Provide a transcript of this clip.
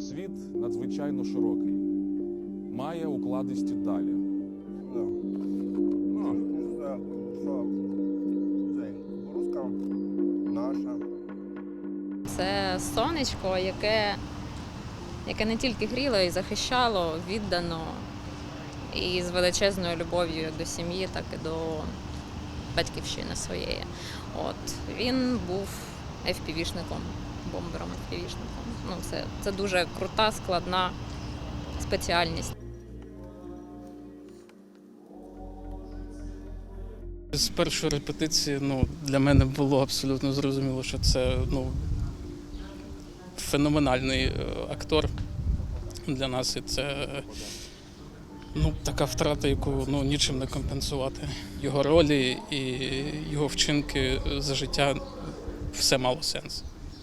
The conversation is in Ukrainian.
Світ надзвичайно широкий, має укладисті далі. Ну, це, наша. Сонечко, яке, яке не тільки гріло і захищало, віддано і з величезною любов'ю як до сім'ї, так і до батьківщини своєї. От він був FPV-шником, бомбером FPV-шником. Ну, це, це дуже крута, складна спеціальність. З першої репетиції ну, для мене було абсолютно зрозуміло, що це ну, феноменальний е, актор для нас. І це ну, така втрата, яку ну, нічим не компенсувати. Його ролі і його вчинки за життя все мало сенс.